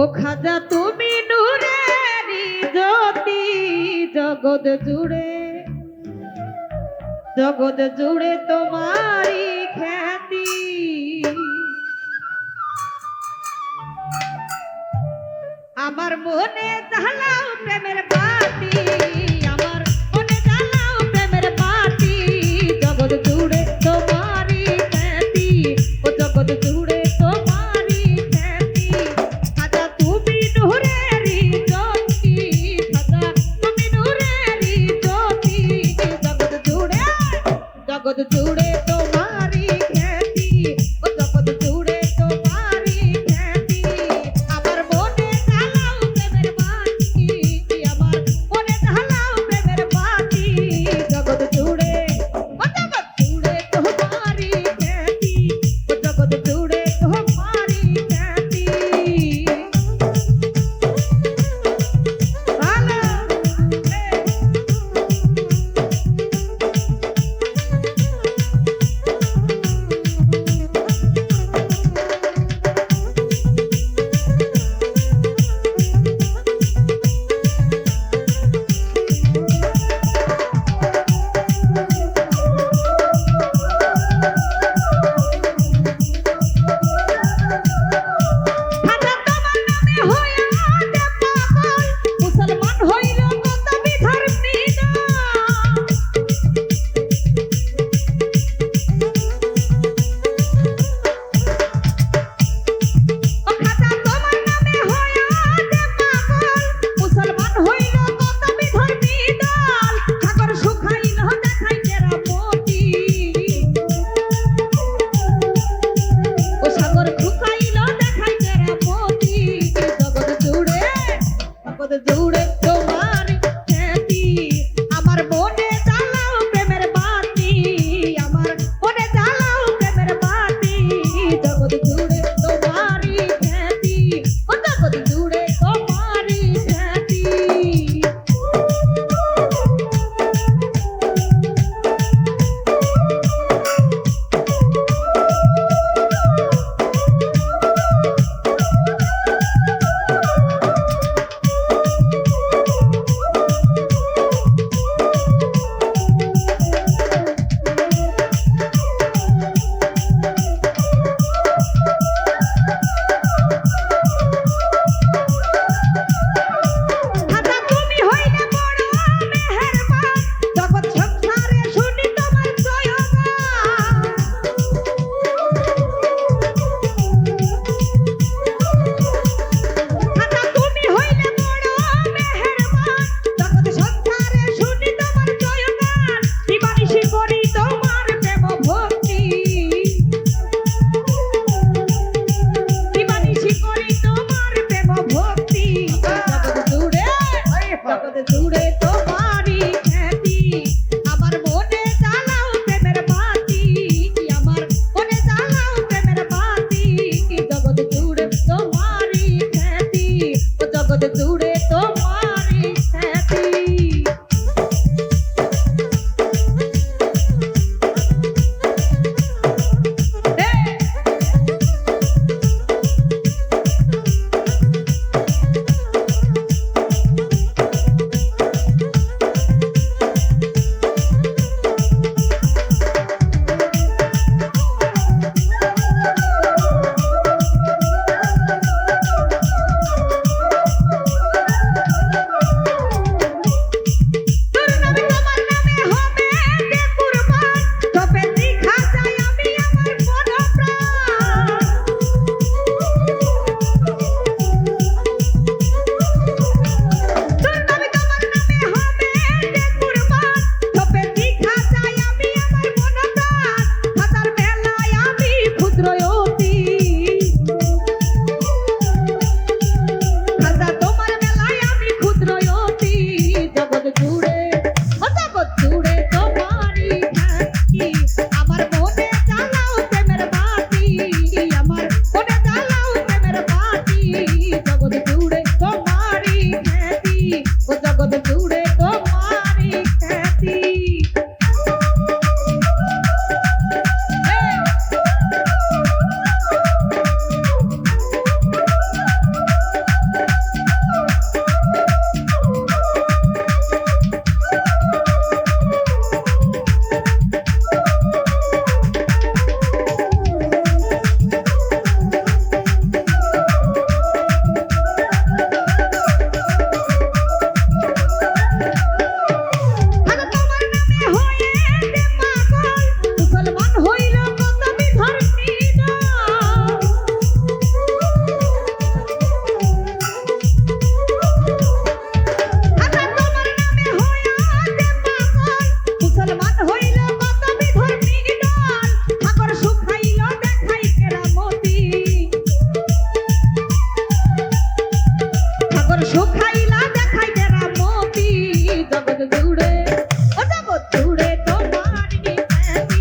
ও খাজা, তুমি নূরের জ্যোতি জগৎ জুড়ে জগৎ জুড়ে তোমারই খ্যাতি। আমার মনে জালাও প্রেমের got to today. for the dude. கூட